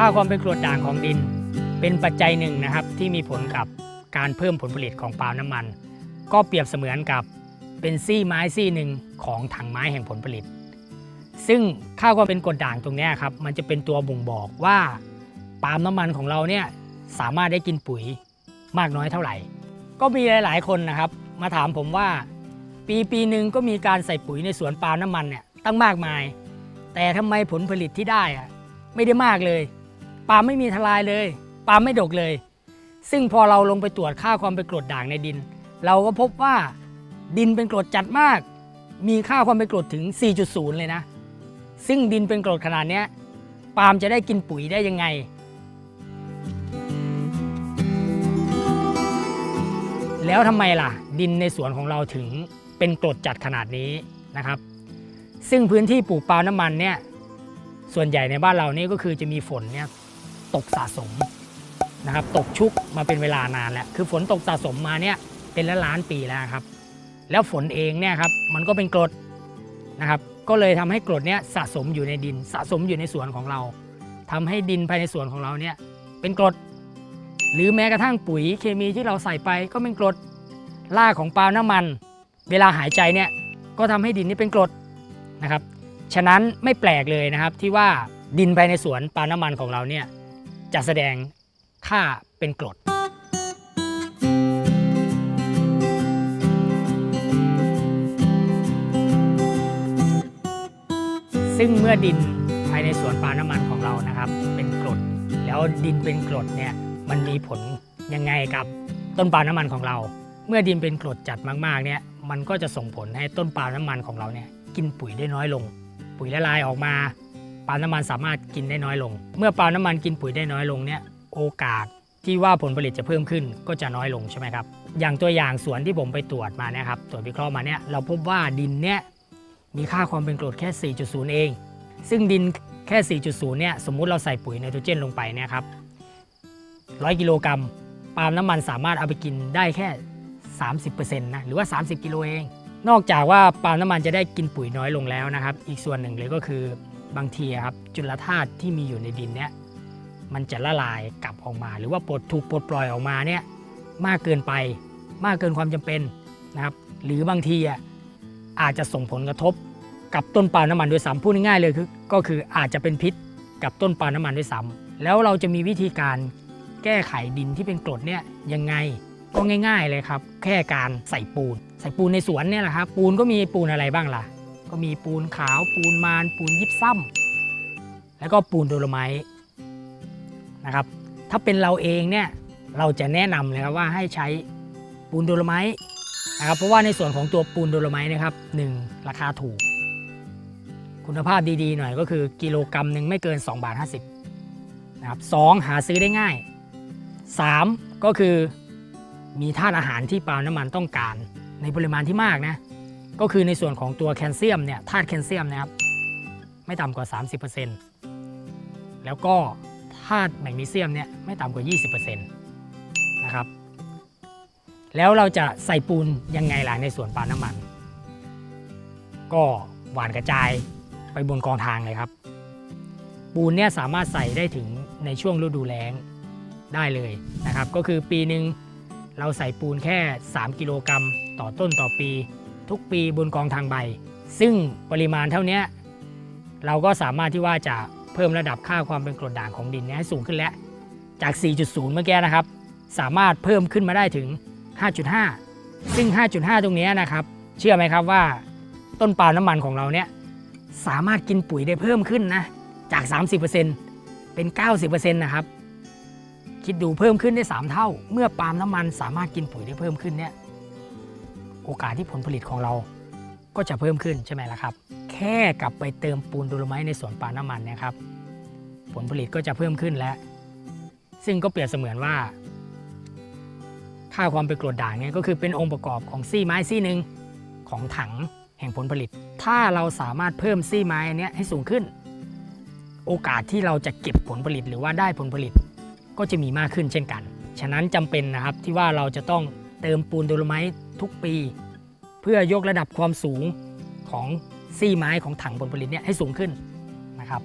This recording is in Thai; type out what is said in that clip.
ค่าความเป็นกรดด่างของดิน เป็นปัจจัยหนึ่งนะครับที่มีผลกับการเพิ่มผลผลิตของปาล์มน้ำมัน ก็เปรียบเสมือนกับเป็นซี่ไม้ซี่หนึ่งของถังไม้แห่งผลผลิต ซึ่งค่าความเป็นกรดด่างตรงนี้ครับมันจะเป็นตัวบ่งบอกว่าปาล์มน้ำมันของเราเนี่ยสามารถได้กินปุ๋ยมากน้อยเท่าไหร่ ก็มีหลาย ๆ คนนะครับ มาถามผมว่า ปีปีหนึ่งก็มีการใส่ปุ๋ยในสวนปาล์มน้ำมันเนี่ยตั้งมากมาย แต่ทำไมผลผลิตที่ได้อะไม่ได้มากเลย ปาล์มไม่มีทลายเลยปาล์มไม่ดกเลย ซึ่งพอเราลงไปตรวจค่าความเป็นกรดด่างในดิน เราก็พบว่าดินเป็นกรดจัดมาก มีค่าความเป็นกรดถึง 4.0 เลยนะ ซึ่งดินเป็นกรดขนาดนี้ปาล์มจะได้กินปุ๋ยได้ยังไงแล้วทำไมล่ะ ดินในสวนของเราถึงเป็นกรดจัดขนาดนี้นะครับ ซึ่งพื้นที่ปลูกปาล์มน้ำมันเนี่ยส่วนใหญ่ในบ้านเรานี่ก็คือจะมีฝนเนี่ย ตกสะสมนะครับตกชุกมาเป็นเวลานานแล้วคือฝนตกสะสมมาเนี่ยเป็นล้านล้านปีแล้วครับ แล้วฝนเองเนี่ยครับมันก็เป็นกรดนะครับ ก็เลยทำให้กรดเนี่ยสะสมอยู่ในดินสะสมอยู่ในสวนของเราทำให้ดินภายในสวนของเราเนี่ยเป็นกรด หรือแม้กระทั่งปุ๋ยเคมีที่เราใส่ไปก็เป็นกรดรากของปาล์มน้ำมัน เวลาหายใจเนี่ยก็ทำให้ดินนี่เป็นกรดนะครับ ฉะนั้นไม่แปลกเลยนะครับที่ว่าดินภายในสวนปาล์มน้ำมันของเราเนี่ย จะแสดงค่าเป็นกรด ซึ่งเมื่อดินภายในสวนปาล์มน้ำมันของเรานะครับ เป็นกรด แล้วดินเป็นกรดเนี่ยมันมีผลยังไงกับต้นปาล์มน้ำมันของเรา เมื่อดินเป็นกรดจัดมากๆเนี่ยมันก็จะส่งผลให้ต้นปาล์มน้ำมันของเราเนี่ยกินปุ๋ยได้น้อยลง ปุ๋ยละลายออกมา ปาล์มน้ำมันสามารถกินได้น้อยลง เมื่อปาล์มน้ำมันกินปุ๋ยได้น้อยลงเนี่ยโอกาสที่ว่าผลผลิตจะเพิ่มขึ้นก็จะน้อยลงใช่ไหมครับ อย่างตัวอย่างสวนที่ผมไปตรวจมาเนี่ยครับตรวจวิเคราะห์มาเนี่ยเราพบว่าดินเนี่ยมีค่าความเป็นกรดแค่ 4.0 เอง ซึ่งดินแค่ 4.0 เนี่ยสมมุติเราใส่ปุ๋ยไนโตรเจนลงไปเนี่ยครับ100 กิโลกรัมปาล์มน้ำมันสามารถเอาไปกินได้แค่ 30%นะหรือว่า 30 กิโลเอง นอกจากว่าปาล์มน้ำมันจะได้กินปุ๋ยน้อยลงแล้วนะครับ อีกส่วนหนึ่งเลยก็คือ บางทีครับจุลธาตุที่มีอยู่ในดินเนี่ยมันจะละลายกลับออกมา หรือว่าปลดถูกปลดปล่อยออกมาเนี่ยมากเกินไปมากเกินความจำเป็นนะครับ หรือบางทีอะอาจจะส่งผลกระทบกับต้นปาล์มน้ำมันด้วยซ้ำพูดง่ายๆเลยคือก็คืออาจจะเป็นพิษกับต้นปาล์มน้ำมันด้วยซ้ำแล้วเราจะมีวิธีการแก้ไขดินที่เป็นกรดเนี่ยยังไงก็ง่าย ๆเลยครับ แค่การใส่ปูน ใส่ปูนในสวนเนี่ยแหละครับ ปูนก็มีปูนอะไรบ้างล่ะ ก็มีปูนขาวปูนมานปูนยิบซ้ำแล้วก็ปูนโดโลไมต์นะครับ ถ้าเป็นเราเองเนี่ยเราจะแนะนำเลยครับว่าให้ใช้ปูนโดโลไมต์นะครับเพราะว่าในส่วนของตัวปูนโดโลไมต์นะครับหนึ่งราคาถูก คุณภาพดีๆหน่อยก็คือกิโลกรัมหนึ่งไม่เกิน2บาท50นะครับสองหาซื้อได้ง่าย 3 ก็คือมีธาตุอาหารที่ปาล์มน้ำมันต้องการในปริมาณที่มากนะ ก็คือในส่วนของตัวแคลเซียมเนี่ยธาตุแคลเซียมนะครับไม่ต่ำกว่า 30%แล้วก็ธาตุแมกนีเซียมเนี่ยไม่ต่ำกว่า 20%นะครับแล้วเราจะใส่ปูนยังไงล่ะในส่วนปาล์มน้ำมัน ก็หวานกระจายไปบนกองทางเลยครับ ปูนเนี่ยสามารถใส่ได้ถึงในช่วงฤดูแล้งได้เลยนะครับ ก็คือปีหนึ่งเราใส่ปูนแค่ 3 กิโลกรัมต่อต้นต่อปี ทุกปีบนกองทางใบ ซึ่งปริมาณเท่านี้เราก็สามารถที่ว่าจะเพิ่มระดับค่าความเป็นกรดด่างของดินนี่ยให้สูงขึ้นแล้ว จาก 4.0 เมื่อกี้นะครับ สามารถเพิ่มขึ้นมาได้ถึง 5.5 ซึ่ง 5.5 ตรงนี้นะครับ เชื่อไหมครับว่า ต้นปาล์มน้ำมันของเราเนี่ยสามารถกินปุ๋ยได้เพิ่มขึ้นนะ จาก 30%เป็น 90%นะครับ คิดดูเพิ่มขึ้นได้ 3 เท่า เมื่อปาล์มน้ำมันสามารถกินปุ๋ยได้เพิ่มขึ้นเนี่ย โอกาสที่ผลผลิตของเราก็จะเพิ่มขึ้นใช่ไหมล่ะครับ แค่กลับไปเติมปูนดโลไมต์ในสวนปาล์มน้ำมันนะครับ ผลผลิตก็จะเพิ่มขึ้นแล้ว ซึ่งก็เปรียบเสมือนว่า ค่าความเป็นกรดด่างเนี่ยก็คือเป็นองค์ประกอบของซี่ไม้ซี่หนึ่งของถังแห่งผลผลิต ถ้าเราสามารถเพิ่มซี่ไม้อันเนี้ยให้สูงขึ้น โอกาสที่เราจะเก็บผลผลิตหรือว่าได้ผลผลิตก็จะมีมากขึ้นเช่นกัน ฉะนั้นจำเป็นนะครับที่ว่าเราจะต้อง เติมปูนโดโลไมต์ทุกปี เพื่อยกระดับความสูงของซี่ไม้ของถังผลผลิตเนี่ยให้สูงขึ้นนะครับ